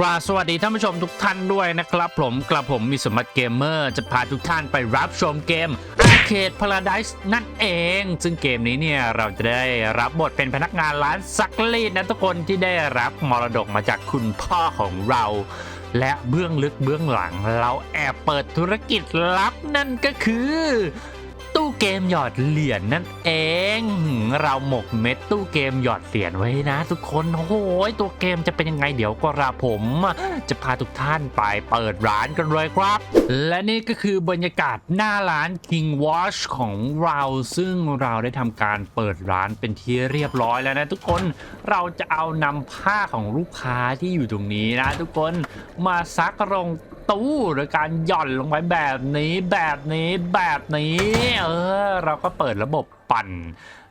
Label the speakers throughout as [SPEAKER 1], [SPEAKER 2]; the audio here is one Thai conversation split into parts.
[SPEAKER 1] กราบสวัสดีท่านผู้ชมทุกท่านด้วยนะครับผมกระผมมีสมบัติเกมเมอร์ จะพาทุกท่านไปรับชมเกม Arcade Paradise นั่นเอง ซึ่งเกมนี้เนี่ยเราจะได้รับบทเป็นพนักงานร้านซักรีดนะทุกคนที่ได้รับมรดกมาจากคุณพ่อของเรา และเบื้องลึกเบื้องหลัง เราแอบเปิดธุรกิจลับนั่นก็คือ ตู้เกมหยอดเหรียญนั่นเอง เราหมกเม็ดตู้เกมหยอดเหรียญไว้นะ ทุกคนโอ้โหตัวเกมจะเป็นยังไงเดี๋ยวก็ราผม จะพาทุกท่านไปเปิดร้านกันเลยครับ และนี่ก็คือบรรยากาศหน้าร้าน King Watch ของเราซึ่งเราได้ทำการเปิดร้านเป็นที่เรียบร้อยแล้วนะ ทุกคนเราจะเอานำผ้าของลูกค้าที่อยู่ตรงนี้นะ ทุกคนมาซักลง ตู้โดยการหย่อนลงไปแบบนี้แบบนี้แบบนี้ เออ เราก็เปิดระบบปั่น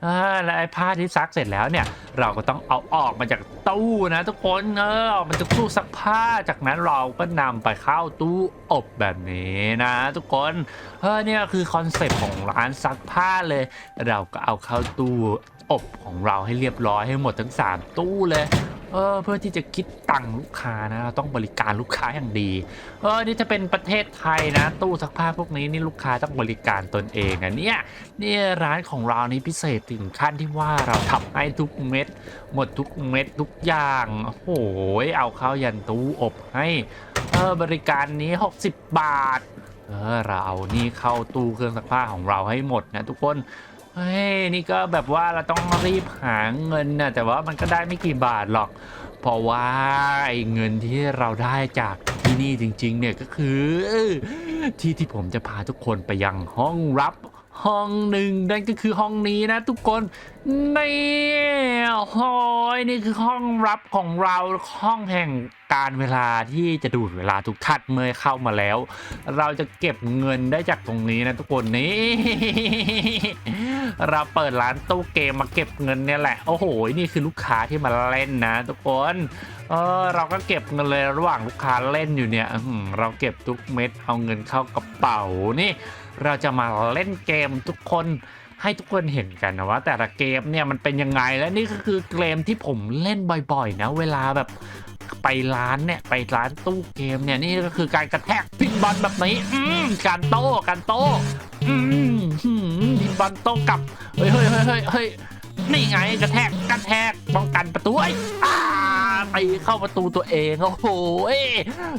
[SPEAKER 1] อ่าและไอ้ผ้าที่ซักเสร็จแล้วเนี่ย เราก็ต้องเอาออกมาจากตู้นะทุกคนเออออกมาจากตู้ซักผ้าจากนั้นเราก็นำไปเข้าตู้อบแบบนี้นะทุกคนเออเนี่ยคือคอนเซปต์ของร้านซักผ้าเลย เราก็เอาเข้าตู้อบของเราให้เรียบร้อยให้หมดทั้ง 3 ตู้เลย เออเพื่อที่จะคิดตังค์ลูกค้านะ ต้องบริการลูกค้าอย่างดี เออนี่จะเป็นประเทศไทยนะ ตู้ซักผ้าพวกนี้นี่ลูกค้าต้องบริการตนเองนะเนี่ยนี่ร้านของเรานี่พิเศษถึงขั้นที่ว่าเราทำให้ทุกเม็ด หมดทุกเม็ดทุกอย่างโอ้โหเอาเข้ายันตู้อบให้เออบริการนี้ 60 บาท เออเราเอานี่เข้าตู้เครื่องซักผ้าของเราให้หมดนะทุกคน เฮ้ยนี่ก็แบบว่าเราต้องรีบหาเงินนะแต่ว่ามันก็ได้ไม่กี่บาทหรอก เพราะว่าไอ้เงินที่เราได้จากที่นี่จริง ๆ เนี่ยก็คือ ที่ที่ผมจะพาทุกคนไปยังห้องรับ ห้องหนึ่งนั่นก็คือห้องนี้นะ ทุกคนนี่หอยนี่คือห้องรับของเราห้องแห่งการเวลาที่จะดูดเวลาทุกท่านเมื่อเข้ามาแล้ว เราจะเก็บเงินได้จากตรงนี้นะทุกคนนี่เราเปิดร้านตู้เกมมาเก็บเงินเนี่ยแหละโอ้โหนี่คือลูกค้าที่มาเล่นนะ ทุกคนเออเราก็เก็บเงินเลยระหว่างลูกค้าเล่นอยู่เนี่ยเราเก็บทุกเม็ดเอาเงินเข้ากระเป๋านี่ เราจะมาเล่นเกมทุกคนให้ทุกคนเห็นกันนะว่าแต่ละเกมเนี่ยมันเป็นยังไงและนี่ก็คือเกมที่ผมเล่นบ่อยๆ นะ เวลาแบบไปร้านเนี่ยไปร้านตู้เกมเนี่ยนี่ก็คือการกระแทกพินบอลแบบนี้อืมการโต้การโต้อืมพินบอลโต้กลับเฮ้ยเฮ้ยเฮ้ยเฮ้ยเฮ้ยนี่ไงกระแทกกระแทกป้องกันประตูไอ้ ยอ้าไปเข้าประตูตัวเองโอ้โห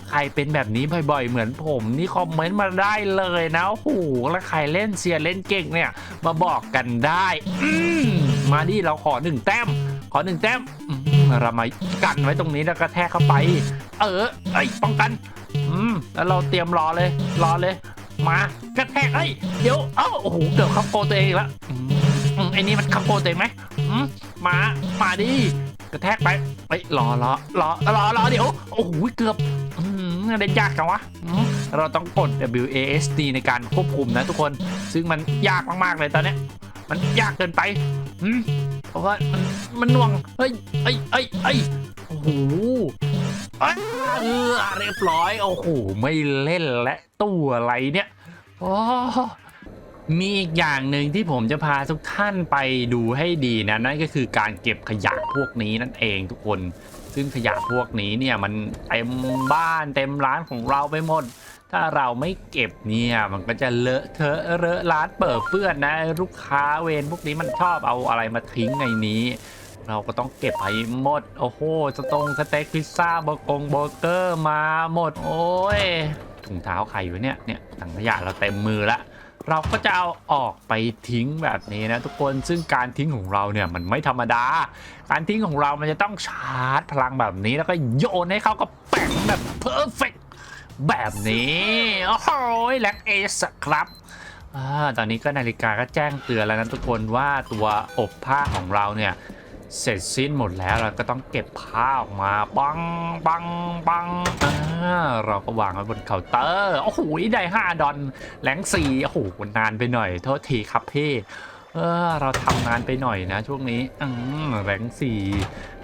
[SPEAKER 1] ใครเป็นแบบนี้บ่อยๆ เหมือนผมนี่คอมเมนต์มาได้เลยนะโอ้โหแล้วใครเล่นเซียร์เล่นเก่งเนี่ยมาบอกกันได้มาดิเราขอหนึ่งแต้ม ขอหนึ่งแต้มเรามากันไว้ตรงนี้แล้วก็แทกเข้าไป เออเอ้ป้องกัน อืมแล้วเราเตรียมรอเลยรอเลยมากระแทกเอ้ยเดี๋ยวเอ้าโอ้โหเกือบข้าโกตัวเองอีกแล้วอืมอืมไอ้นี่มันข้าโกตัวเองไหมอืมมามาดิ กระแทกไปไปรอรอรอรอรอเดี๋ยว โอ้โหเกือบอืมเล่นยากจังวะ เราต้องกด WASD ในการควบคุมนะทุกคน ซึ่งมันยากมากๆเลยตอนเนี้ยมันยากเกินไปอืมเพราะว่ามันมันน่วง เฮ้ยเอ้ยเอ้ยเอ้ยโอ้โหเออเรียบร้อย โอ้โห ไม่เล่นและตู้อะไรเนี่ย โอ้ มีอีกอย่างหนึ่งที่ผมจะพาทุกท่านไปดูให้ดีนะนั่นก็คือการเก็บขยะพวกนี้นั่นเองทุกคน ซึ่งขยะพวกนี้เนี่ยมันเต็มบ้านเต็มร้านของเราไปหมด ถ้าเราไม่เก็บเนี่ยมันก็จะเลอะเทอะเลอะร้านเปิดเปื้อนนะ ลูกค้าเวรพวกนี้มันชอบเอาอะไรมาทิ้งในนี้ เราก็ต้องเก็บให้หมด โอ้โหสตงสเต็กพิซซ่าเบอร์กงเบอร์เกอร์มาหมด โอ้ยถุงเท้าใครอยู่เนี่ยเนี่ยถังขยะเราเต็มมือละ เราก็จะเอาออกไปทิ้งแบบนี้นะทุกคนซึ่งการทิ้งของเราเนี่ยมันไม่ธรรมดา การทิ้งของเรามันจะต้องชาร์จพลังแบบนี้แล้วก็โยนให้เขาก็แป้งแบบเพอร์เฟกแบบนี้โอ้โหแล็กเอสครับอตอนนี้ก็นาฬิกาก็แจ้งเตือนแล้วนะทุกคนว่าตัวอบผ้าของเราเนี่ย เสร็จสิ้นหมดแล้วเราก็ต้องเก็บผ้าออกมาปังปังปังอ่าเราก็วางไว้บนเคาน์เตอร์โอ้โหได้ห้าดอนแหลงสี่โอ้โหนานไปหน่อย โทษทีครับพี่เออเราทำงานไปหน่อยนะช่วงนี้อืมแหลงสี่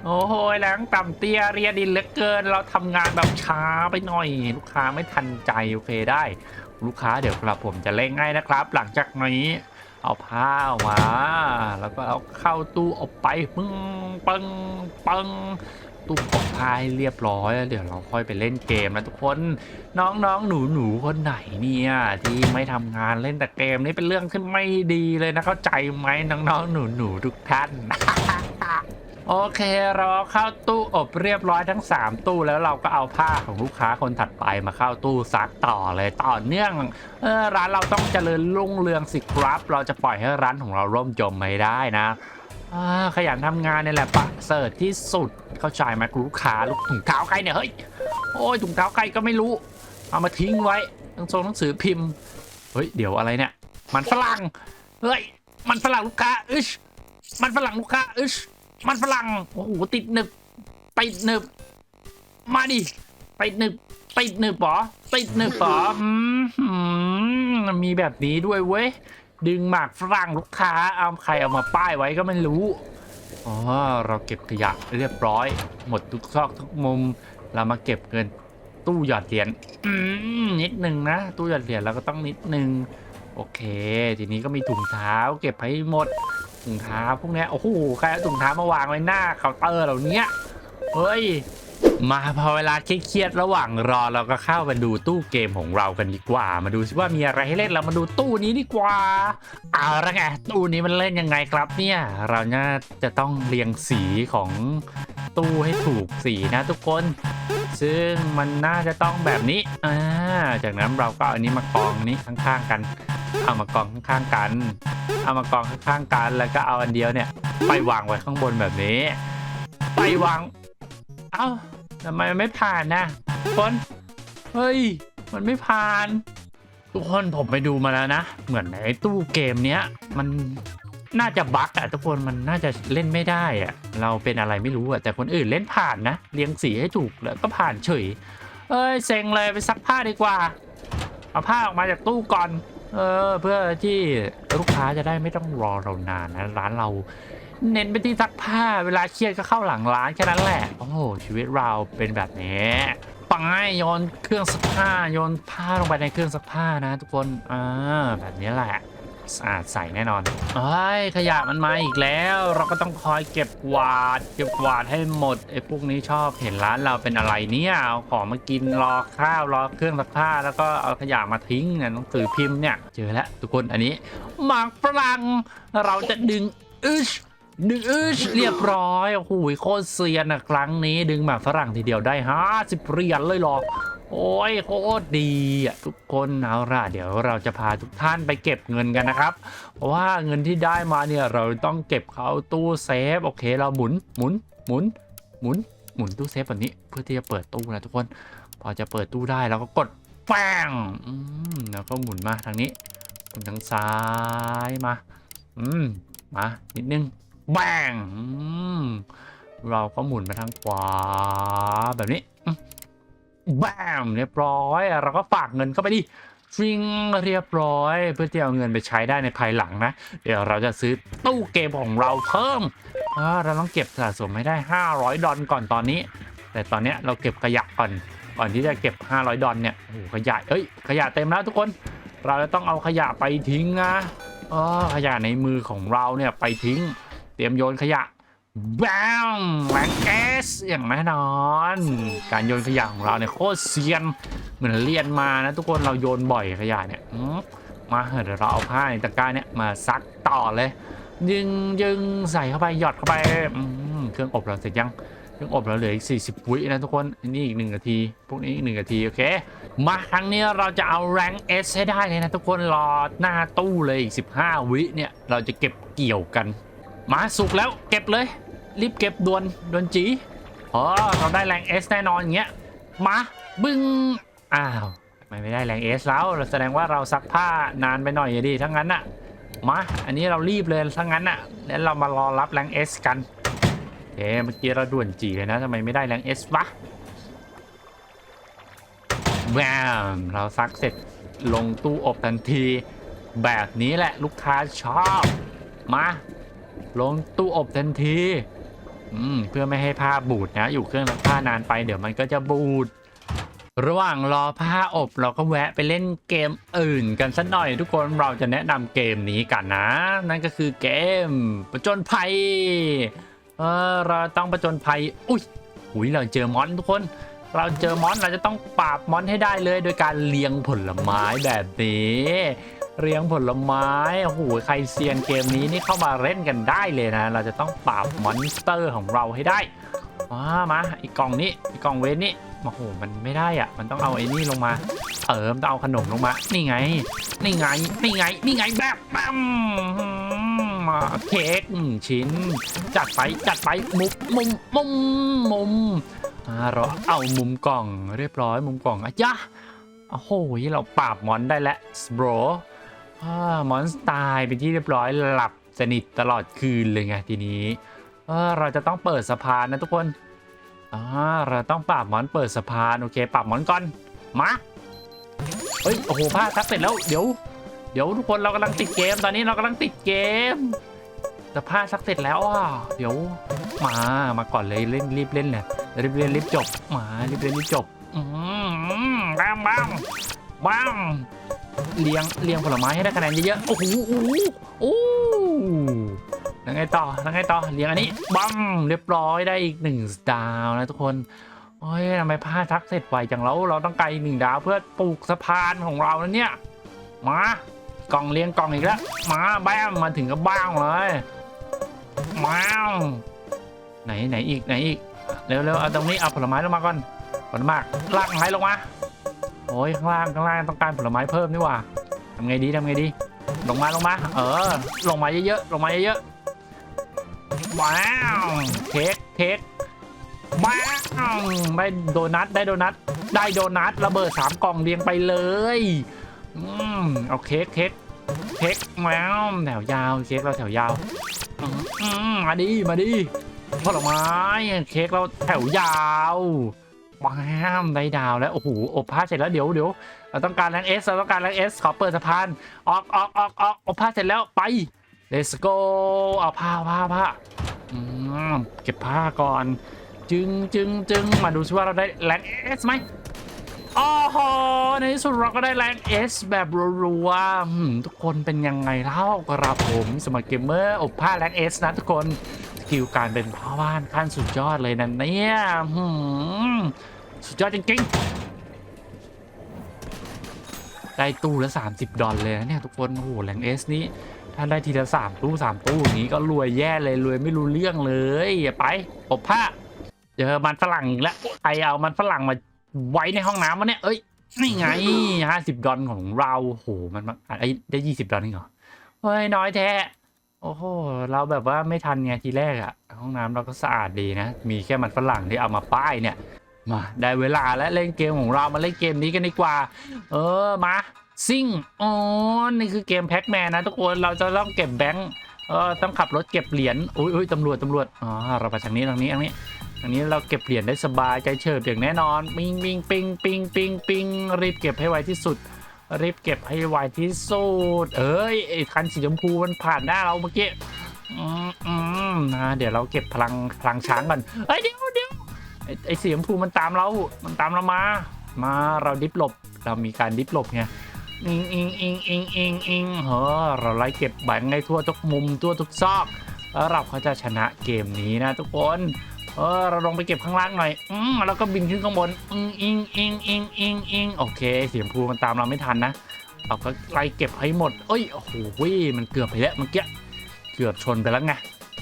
[SPEAKER 1] โอ้โหแหลงต่ำเตี้ยเรียดินเหลือเกิน เราทำงานแบบช้าไปหน่อย ลูกค้าไม่ทันใจโอเคได้ ลูกค้าเดี๋ยวกระผมจะเร่งให้นะครับ หลังจากนี้ เอาผ้ามา แล้วก็เอาเข้าตู้อบไปปึ้งปึ้งปึ้งตู้อบผ้าให้เรียบร้อยแล้วเดี๋ยวเราค่อยไปเล่นเกมนะทุกคนน้องๆหนูๆคนไหนเนี่ยที่ไม่ทำงานเล่นแต่เกมนี่เป็นเรื่องที่ไม่ดีเลยนะเข้าใจไหมน้องๆหนูๆทุกท่าน โอเคเราเข้าตู้อบเรียบร้อยทั้ง 3 ตู้แล้วเราก็เอาผ้าของลูกค้าคนถัดไปมาเข้าตู้ซักต่อเลยต่อเนื่องเออร้านเราต้องเจริญรุ่งเรืองสิครับ เราจะปล่อยให้ร้านของเราร่มจมไม่ได้นะอ่าขยันทำงานนี่แหละปะเสริฐที่สุดเข้าใจไหมลูกค้าลูกถุงเท้าใครเนี่ยเฮ้ยโอ้ยถุงเท้าใครก็ไม่รู้ เอามาทิ้งไว้ทั้งทรงหนังสือพิมพ์เฮ้ยเดี๋ยวอะไรเนี่ย มันฝรั่งเฮ้ยมันฝรั่งลูกค้าอึชมันฝรั่งลูกค้าอึช มันฝรั่ง โอ้โห ติดหนึบติดหนึบ มาดิติดหนึบติดหนึบเหรอติดหนึบเหรอมีแบบนี้ด้วยเว้ย ดึงหมากฝรั่งลูกค้า เอาใครเอามาป้ายไว้ก็ไม่รู้ อ๋อ เราเก็บขยะเรียบร้อย หมดทุกซอกทุกมุม เรามาเก็บเงินตู้หยอดเหรียญนิดนึงนะ ตู้หยอดเหรียญเราก็ต้องนิดนึง โอเค ทีนี้ก็มีถุงเท้า เก็บให้หมด ถุงเท้าพวกนี้โอ้โหใครเอาถุงเท้ามาวางไว้หน้าเคาน์เตอร์เหล่าเนี้ยเฮ้ยมาพอเวลาเครียดๆระหว่างรอเราก็เข้ามาดูตู้เกมของเรากันดีกว่า มาดูซิว่ามีอะไรให้เล่นเรามาดูตู้นี้ดีกว่า เอาละไงตู้นี้มันเล่นยังไงครับเนี่ยเราน่าจะต้องเรียงสีของตู้ให้ถูกสีนะทุกคน ซึ่งมันน่าจะต้องแบบนี้อ่าจากนั้นเราก็เอาอันนี้มากองนี้ข้างๆกัน เอามากองข้างๆกัน เอามากองข้างๆกันแล้วก็เอาอันเดียวเนี่ย ไปวางไว้ข้างบนแบบนี้ ไปวาง เอ้าทำไมไม่ผ่านนะคนเฮ้ย มันไม่ผ่าน ทุกคนผมไปดูมาแล้วนะ เหมือนในตู้เกมเนี้ย มันน่าจะบั๊กอะทุกคนมันน่าจะเล่นไม่ได้อะเราเป็นอะไรไม่รู้อะแต่คนอื่นเล่นผ่านนะเรียงสีให้ถูกแล้วก็ผ่านเฉย เอ้ยเซ็งเลยไปซักผ้าดีกว่า เอาผ้าออกมาจากตู้ก่อน เออเพื่อที่ลูกค้าจะได้ไม่ต้องรอเรานานนะ ร้านเราเน้นไปที่ซักผ้า เวลาเครียดก็เข้าหลังร้านแค่นั้นแหละ โอ้โหชีวิตเราเป็นแบบนี้ปังโยนเครื่องซักผ้าโยนผ้าลงไปในเครื่องซักผ้านะ ทุกคนอ่าแบบนี้แหละ สะอาดใสแน่นอนเอ้ยขยะมันมาอีกแล้ว เราก็ต้องคอยเก็บกวาด เก็บกวาดให้หมดไอ้พวกนี้ชอบเห็นร้านเราเป็นอะไรเนี่ยเอาของมากินรอข้าวรอเครื่องซักผ้า แล้วก็เอาขยะมาทิ้งเนี่ยหนังสือพิมพ์เนี่ยเจอแล้วทุกคนอันนี้หมากฝรั่งเราจะดึงอึชดึงอึชเรียบร้อยโอ้โหโคตรเซียนอะครั้งนี้ ดึงหมากฝรั่งทีเดียวได้ห้าสิบเหรียญเลยหรอ โอ้ยโคตรดีอะทุกคนเอาล่ะเดี๋ยวเราจะพาทุกท่านไปเก็บเงินกันนะครับ เพราะว่าเงินที่ได้มาเนี่ยเราต้องเก็บเข้าตู้เซฟโอเค เราหมุนหมุนหมุนหมุนหมุนตู้เซฟแบบนี้เพื่อที่จะเปิดตู้นะทุกคน พอจะเปิดตู้ได้เราก็กดแป้งแล้วก็หมุนมาทางนี้หมุนทางซ้ายมา อืมมานิดนึงแบงเราก็หมุนมาทางขวาแบบนี้ แบมเรียบร้อย เราก็ฝากเงินเข้าไปดิฟริงเรียบร้อย เพื่อที่เอาเงินไปใช้ได้ในภายหลังนะ เดี๋ยวเราจะซื้อตู้เกมของเราเพิ่มเราต้องเก็บสะสมให้ได้ 500 ดอลก่อนตอนนี้ แต่ตอนเนี้ยเราเก็บขยะก่อนก่อนที่จะเก็บ 500 ดอลเนี่ยโอ้ขยะเอ้ยขยะเต็มแล้วทุกคน เราจะต้องเอาขยะไปทิ้งนะอ๋อขยะในมือของเราเนี่ยไปทิ้ง เตรียมโยนขยะ บ้งแรงเอสอย่างแน่นอน การโยนขยะของเราเนี่ยโคตรเซียนเหมือนเรียนมานะทุกคนเราโยนบ่อยขยะเนี่ยมาเดี๋ยวเราเอาผ้าในตะกร้าเนี่ยมาซักต่อเลย ยึงยึงใส่เข้าไปหยอดเข้าไปเครื่องอบเราเสร็จยังเครื่องอบเราเหลืออีก 40 วินะทุกคนนนี้อีกหนึ่งนาที พวกนี้อีกหนึ่งนาทีโอเค มาครั้งนี้เราจะเอาแรงเอสให้ได้เลยนะทุกคนรอหน้าตู้เลยอีก 15 วิเนี่ยเราจะเก็บเกี่ยวกัน มาสุกแล้วเก็บเลย รีบเก็บด่วนด่วนจีอ๋อเราได้แรงเอสแน่นอนอย่างเงี้ยมาบึ้งอ้าวทำไมไม่ได้แรงเอสแล้วแสดงว่าเราซักผ้านานไปหน่อยอะดิทั้างนั้นอะมาอันนี้เรารีบเลยทั้างนั้นอะแล้วเรามารอรับแรงเอสกันเอ๊เมื่อกี้เราด่วนจีเลยนะทำไมไม่ได้แรงเอสวะแวมเราซักเสร็จลงตู้อบทันที แบบนี้แหละลูกค้าชอบ มา ลงตู้อบทันที เพื่อไม่ให้ผ้าบูดนะ อยู่เครื่องซักผ้านานไปเดี๋ยวมันก็จะบูด ระหว่างรอผ้าอบเราก็แวะไปเล่นเกมอื่นกันสักหน่อย ทุกคนเราจะแนะนำเกมนี้กันนะ นั่นก็คือเกมประจนภัยเออเราต้องประจนภัย อุ้ยหุยเราเจอมอนทุกคน เราเจอมอนเราจะต้องปราบมอนให้ได้เลย โดยการเลียงผลไม้แบบนี้ เรียงผลไม้โอ้โหใครเซียนเกมนี้นี่เข้ามาเล่นกันได้เลยนะ เราจะต้องปราบมอนสเตอร์ของเราให้ได้มามาอีกกล่องนี้อีกกล่องเวนนี่โอ้โหมันไม่ได้อะมันต้องเอาไอ้นี่ลงมา เออมันต้องเอาขนมลงมา นี่ไง นี่ไง นี่ไง นี่ไงแบบปั๊มมาเค้กชิ้น จัดไป จัดไป มุมมุมมุมมุมอ่าเราเอามุมกล่องเรียบร้อยมุมกล่องอะยะโอ้โหเราปราบมอนได้แล้วสโบรอ มอนสตายเป็นที่เรียบร้อยหลับสนิทตลอดคืนเลยไงทีนี้เราจะต้องเปิดสะพานนะทุกคนเราต้องปราบมอนเปิดสะพานโอเคปราบมอนก่อนมาเฮ้ยโอ้โหพลาดทักเสร็จแล้วเดี๋ยว เดี๋ยวทุกคนเรากำลังติดเกมตอนนี้เรากำลังติดเกมแต่พลาดสักเสร็จแล้วอะเดี๋ยวมามาก่อนเลยเล่นรีบเล่นเลยรีบเล่นรีบจบมารีบเล่นรีบจบอืมบ้ามบ้ามบ้าม เลี้ยงเลี้ยงผลไม้ให้ได้คะแนนเยอะๆ โอ้โหโอ้โหโอ้ยังไงต่อยังไงต่อ เลี้ยงอันนี้ บัมเรียบร้อยได้อีกหนึ่งดาวนะทุกคน โอ้ยทำไมพลาดทักเสร็จไวจังแล้ว เราต้องไกลหนึ่งดาวเพื่อปลูกสะพานของเรานะเนี่ย มากล่องเลี้ยงกล่องอีกแล้ว มาแบ้มมาถึงก็บ้างเลยมาไหนไหนอีกไหนอีก เร็วเร็วเอาตรงนี้เอาผลไม้ลงมาก่อนผลไม้ลากไม้ลงมา อ้ยข้างล่างข้างล่างต้องการผลไม้เพิ่มนี่หว่าทำไงดีทำไงดี ลงมาลงมา เออ ลงมาเยอะๆลงมาเยอะๆว้าวเค้กเค้กบ้างได้โดนัทได้โดนัทได้โดนัทระเบิดสามกล่องเรียงไปเลยอืมเอาเค้กเค้กเค้กแมวแถวยาวเค้กเราแถวยาวอืมอืมมาดิมาดิผลไม้เค้กเราแถวยาว ว้ามได้ดาวแล้ว โอ้โหอบผ้าเสร็จแล้วเดี๋ยวเดี๋ยวเราต้องการแรงเอสเราต้องการแรงเอสขอเปิดสะพาน ออกออกออกออกอบผ้าเสร็จแล้วไป let's go เอาผ้าผ้าผ้าเก็บผ้าก่อน จึงจึงจึงมาดูซิว่าเราได้แรงเอสไหมโอ้โหในที่สุดเราก็ได้แรงเอสแบบรัวๆทุกคนเป็นยังไงเล่ากระผมสมัครเกมเมอร์อบผ้าแรงเอสนะทุกคน กิลการเป็นพ่อบ้านขั้นสุดยอดเลยนะเนี่ยสุดยอดจริงๆ ได้ตู้ละ 30 ดอลเลยนะเนี่ยทุกคนโอ้โหแรงเอสนี้ถ้าได้ทีละสามตู้สามตู้อย่างนี้ก็รวยแย่เลยรวยไม่รู้เรื่องเลยอย่าไปอบผ้าเจอมันฝรั่งอีกแล้วใครเอามันฝรั่งมาไว้ในห้องน้ำวะเนี่ยเอ้ยนี่ไงห้าสิบดอลของเราโหมันไอ้ได้ยี่สิบดอลนี่เหรอเฮ้ยน้อยแท้ โอ้โห เราแบบว่าไม่ทันไงทีแรกอะห้องน้ำเราก็สะอาดดีนะ มีแค่มันฝรั่งที่เอามาป้ายเนี่ย มาได้เวลาแล้วเล่นเกมของเรามาเล่นเกมนี้กันดีกว่า เออมาซิ่งอ๋อนี่คือเกมแพ็กแมนนะทุกคนเราจะต้องเก็บแบงค์เออต้องขับรถเก็บเหรียญอุ้ยอุ้ยตำรวจตำรวจอ๋อเราไปทางนี้ทางนี้ทางนี้อันนี้เราเก็บเหรียญได้สบายใจเฉิบอย่างแน่นอน ปิงปิงปิงปิงปิงปิงรีบเก็บให้ไวที่สุด รีบเก็บให้ไวที่สุด เอ้ยไอ้คันสีชมพูมันผ่านหน้าเราเมื่อกี้อืมอืมนะเดี๋ยวเราเก็บพลังพลังช้างก่อนเอ้ยเดี๋ยวเดี๋ยวไอ้ไอ้สีชมพูมันตามเรา มันตามเรามา มาเราดิฟหลบ เรามีการดิฟหลบไงอิงอิงอิงอิงอิงอิงเฮ้อเราไล่เก็บแบงค์ในทั่วทุกมุมทั่วทุกซอก แล้วเราก็จะชนะเกมนี้นะทุกคนเออเราลงไปเก็บข้างล่างหน่อย อืมแล้วก็บินขึ้นข้างบนอิงอิงอิงอิงอิงอิงโอเคเสียงพูมันตามเราไม่ทันนะเราก็ไล่เก็บให้หมด เอ้ยโอ้โหมันเกือบไปแล้วเมื่อกี้เกือบชนไปแล้วไง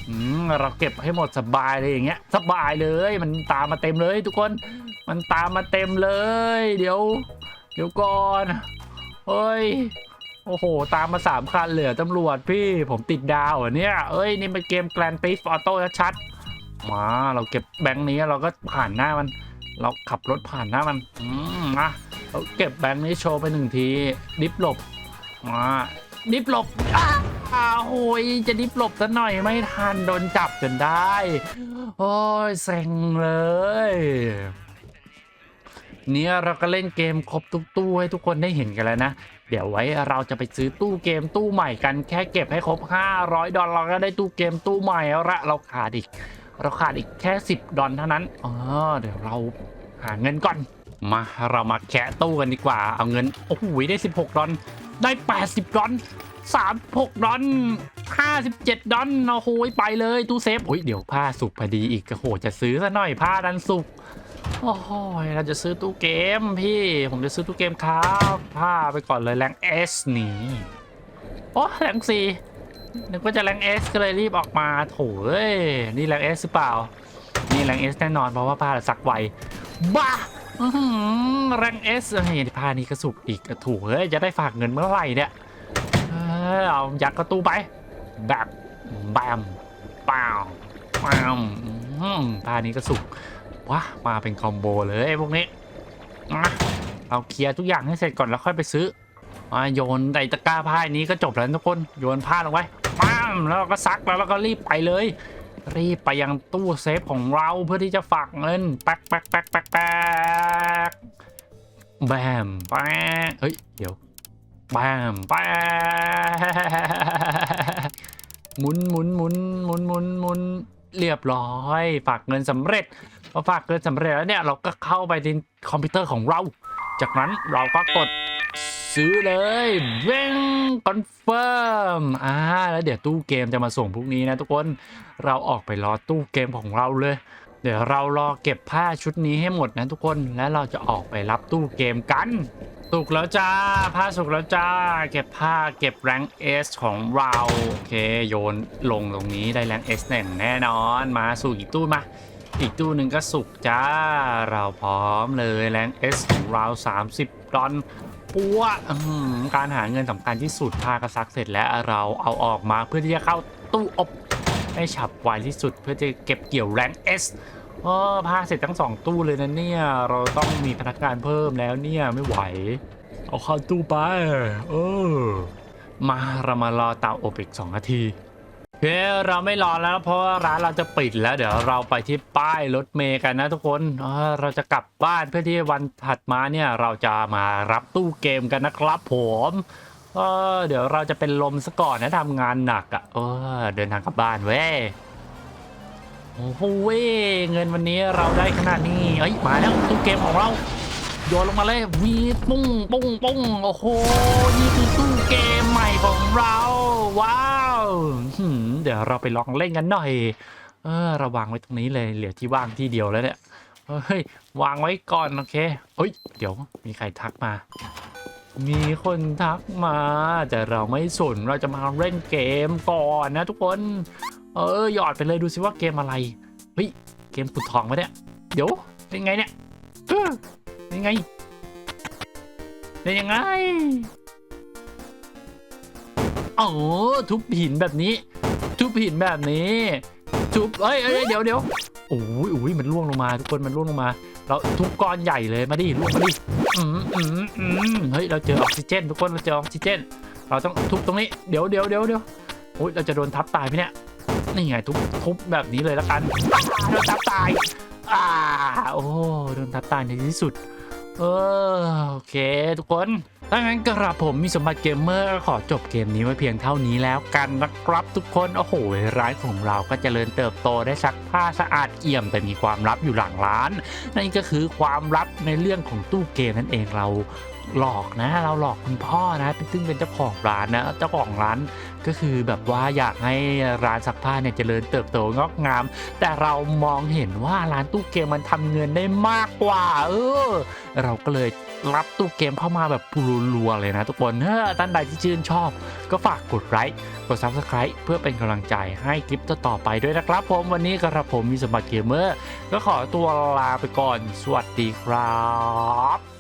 [SPEAKER 1] อืมเราเก็บให้หมดสบายเลยอย่างเงี้ย สบายเลยมันตามมาเต็มเลย ทุกคนมันตามมาเต็มเลย เดี๋ยว เดี๋ยวก่อนเฮ้ย โอ้โห ตามมาสามคันเหลือตำรวจพี่ผมติดดาวเหรอเนี่ย เอ้ย นี่เป็นเกมแกลนติฟออโต้ชัด มา เราเก็บแบงค์นี้เราก็ผ่านหน้ามัน เราขับรถผ่านหน้ามัน อืมมาเราเก็บแบงค์นี้โชว์ไปหนึ่งที ดิฟหลบ มาดิฟหลบอ้าโอ้ยจะดิฟหลบซะหน่อยไม่ทันโดนจับจนได้ โอ้ยเซ็งเลย นี่ยเราก็เล่นเกมครบทุกตู้ให้ทุกคนได้เห็นกันแล้วนะ เดี๋ยวไว้เราจะไปซื้อตู้เกมตู้ใหม่กันแค่เก็บให้ครบ 500 ดอลลาร์ก็ได้ตู้เกมตู้ใหม่แล้วละเราขาดอีก เราขาดอีกแค่ 10 ดอลเท่านั้นอ๋อเดี๋ยวเราหาเงินก่อน มาเรามาแคะตู้กันดีกว่า เอาเงินโอ้โหได้ 16 ดอลได้ 80 ดอล36 ดอล57 ดอนโอ้โหไปเลยตู้เซฟโอ้ยเดี๋ยวผ้าสุกพอดีอีกโอ้โหจะซื้อซะหน่อยผ้าดันสุก โอ้โหเราจะซื้อตู้เกมพี่ ผมจะซื้อตู้เกมครับผ้าไปก่อนเลยแรงเอสนี่โอ้แรงซีนึกว่าจะแรงเอสก็เลยรีบออกมาโถเอ้ยนี่แรงเอสหรือเปล่า นี่แรงเอสแน่นอนเพราะว่าผ้าสักไวบ้าแรงเอสเฮ้ยผ้านี้ก็สุกอีกถูกเฮ้ยจะได้ฝากเงินเมื่อไหร่เนี่ยเออเอายัดประตูไปแบบแบมปล่าปามอืมตานี้ก็สุก ว้ามาเป็นคอมโบเลยพวกนี้เราเคลียร์ทุกอย่างให้เสร็จก่อนแล้วค่อยไปซื้อมาโยนไอตะกร้าผ้านี้ก็จบแล้วทุกคนโยนผ้าลงไปป้มแล้วเราก็ซักแล้วเราก็รีบไปเลย รีบไปยังตู้เซฟของเราเพื่อที่จะฝากเงินแป๊กแป๊กแป๊กแป๊กแป๊กแบมแป๊กเฮ้ยเดี๋ยวแปมแปมหมุนหมุนหมุนหมุนหมุนหมุน เรียบร้อย ฝากเงินสำเร็จพอฝากเงินสำเร็จแล้วเนี่ยเราก็เข้าไปในคอมพิวเตอร์ของเรา จากนั้นเราก็กดซื้อเลยเว้งคอนเฟิร์มอ่าแล้วเดี๋ยวตู้เกมจะมาส่งพรุ่งนี้นะทุกคนเราออกไปรอตู้เกมของเราเลย เดี๋ยวเรารอเก็บผ้าชุดนี้ให้หมดนะทุกคนแล้วเราจะออกไปรับตู้เกมกัน สุกแล้วจ้า ผ้าสุกแล้วจ้า เก็บผ้าเก็บแรงเอสของเราโอเคโยนลงตรงนี้ได้แรงเอสหนึ่งแน่นอนมาสู่อีกตู้มาอีกตู้หนึ่งก็สุกจ้า เราพร้อมเลยแรงเอสของเรา 30ดอนปัวการหาเงินสำคัญที่สุดผ้ากระซักเสร็จแล้วเราเอาออกมาเพื่อที่จะเข้าตู้อบ ให้ฉับไวที่สุดเพื่อจะเก็บเกี่ยวแรงเอสเออพาเสร็จทั้งสองตู้เลยนะเนี่ย เราต้องมีพนักงานเพิ่มแล้วเนี่ยไม่ไหว เอาเข้าตู้ไป เออ มาเรามารอเตาอบอีกสองนาทีเฮ้ยเราไม่รอแล้วเพราะว่าร้านเราจะปิดแล้ว เดี๋ยวเราไปที่ป้ายรถเมย์กันนะทุกคนเเราจะกลับบ้านเพื่อที่วันถัดมาเนี่ยเราจะมารับตู้เกมกันนะครับผม เออเดี๋ยวเราจะเป็นลมซะก่อนนะทำงานหนักอะ่ะเออเดินทางกลับบ้านเว้ยโอ้โหเว้ยเงินวันนี้เราได้ขนาดนี้เอ้ยมาแล้วตู้เกมของเราโยนลงมาเลยวีปุ้งปุ้งปุ้งโอ้โหนี่คือตู้เกมใหม่ของเรา ว้าวเดี๋ยวเราไปลองเล่นกันหน่อย เออเราวางไว้ตรงนี้เลยเหลือที่ว่างที่เดียวแล้วเนี่ยเฮ้ยวางไว้ก่อนโอเคเฮ้ย เดี๋ยวมีใครทักมา มีคนทักมาแต่เราไม่สนเราจะมาเล่นเกมก่อนนะทุกคน เออหยอดไปเลยดูสิว่าเกมอะไรเฮ้ยเกมขุดทองมาเนี่ยเดี๋ยวเป็นไงเนี่ยเป็นไงเป็นยังไงอ๋อทุบหินแบบนี้ ทุบหินแบบนี้ทุบเอ้ยเอ้ยเดี๋ยวเดี๋ยวโอ้ยโอ้ยมันร่วงลงมา ทุกคนมันร่วงลงมา เราทุบก้อนใหญ่เลยมาดิร่วงมาดิ อืมอืมอืมเฮ้ย เราเจอออกซิเจน ทุกคน เราเจอออกซิเจน เราต้องทุบตรงนี้ เดี๋ยวเดี๋ยวเดี๋ยวเดี๋ยวโอ้ยเราจะโดนทับตายไหมเนี่ย นี่ไงทุบทุบแบบนี้เลยละกันโดนทับตาย อ่า โอ้ โดนทับตายในที่สุด เออ โอเค ทุกคน ถ้างั้นกระผมมีสมบัติเกมเมอร์ขอจบเกมนี้ไว้เพียงเท่านี้แล้วกันนะครับทุกคน โอ้โห ร้านของเราก็เจริญเติบโตได้ซักผ้าสะอาดเอี่ยมแต่มีความลับอยู่หลังร้าน นั่นก็คือความลับในเรื่องของตู้เกมนั่นเองเรา หลอกนะ เราหลอกคุณพ่อนะซึ่งเป็นเจ้าของร้านนะเจ้าของร้านก็คือแบบว่าอยากให้ร้านซักผ้าเนี่ยเจริญเติบโตงอกงาม แต่เรามองเห็นว่าร้านตู้เกมมันทำเงินได้มากกว่า เออ เราก็เลยรับตู้เกมเข้ามาแบบรัวๆเลยนะทุกคนเออท่านใดที่ชื่นชอบ ก็ฝากกดไลค์กด Subscribe เพื่อเป็นกำลังใจให้คลิปต่อไปด้วยนะครับผมวันนี้กระผมมีสมบัติเกมเมอร์ก็ขอตัวลาไปก่อน สวัสดีครับ